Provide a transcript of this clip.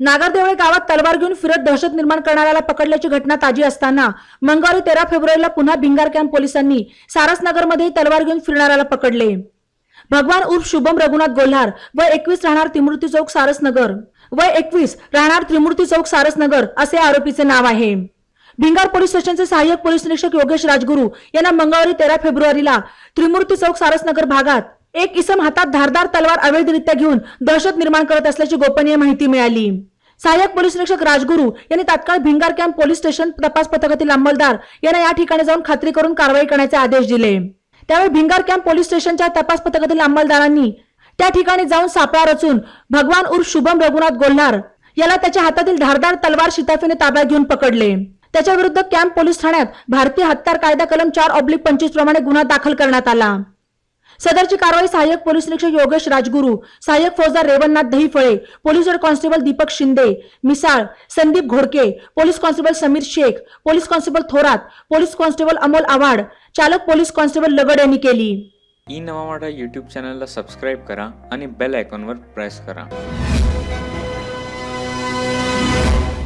नागरदेवळे गावात तलवार घेऊन फिरत दहशत निर्माण करणाऱ्याला पकडल्याची घटना ताजी असताना मंगळवारी तेरा फेब्रुवारीला पुन्हा भिंगार कॅम्प पोलिसांनी सारसनगरमध्ये तलवार घेऊन फिरणाऱ्याला पकडले. भगवान उर्फ शुभम रघुनाथ गोल्हार व एकवीस राहणार त्रिमूर्ती चौक सारसनगर व एकवीस राहणार त्रिमूर्ती चौक सारसनगर असे आरोपीचे नाव आहे. भिंगार पोलीस स्टेशनचे सहाय्यक पोलीस निरीक्षक योगेश राजगुरू यांना मंगळवारी तेरा फेब्रुवारीला त्रिमूर्ती चौक सारसनगर भागात एक इसम हातात धारदार तलवार अवैधरित्या घेऊन दहशत निर्माण करत असल्याची गोपनीय माहिती मिळाली. सहाय्यक पोलीस निरीक्षक राजगुरू यांनी तात्काळ भिंगार कॅम्प पोलीस स्टेशन तपास पथकातील अंमलदार यांना या ठिकाणी जाऊन खात्री करून कारवाई करण्याचे आदेश दिले. त्यावेळी भिंगार कॅम्प पोलीस स्टेशनच्या तपास पथकातील अंमलदारांनी त्या ठिकाणी जाऊन सापळा रचून भगवान उर्फ शुभम रघुनाथ गोल्हार याला त्याच्या हातातील धारदार तलवार शिताफीने ताब्यात घेऊन पकडले. त्याच्या विरुद्ध कॅम्प पोलीस ठाण्यात भारतीय हत्यार कायदा कलम चार ऑब्लिक पंचवीस प्रमाणे गुन्हा दाखल करण्यात आला. सदरची कारवाई सहाय्यक पोलीस निरीक्षक योगेश राजगुरू सहाय्यक फौजदार Revannath Dahiphale police head constable Deepak Shinde Misal Sandeep Ghodke police constable Sameer Shaikh police constable Thorat police constable Amol Avhad चालक पोलीस कॉन्स्टेबल लगड यांनी केली. ई नवा मराठा यूट्यूब चॅनलला सबस्क्राईब करा आणि बेल आयकॉनवर प्रेस करा.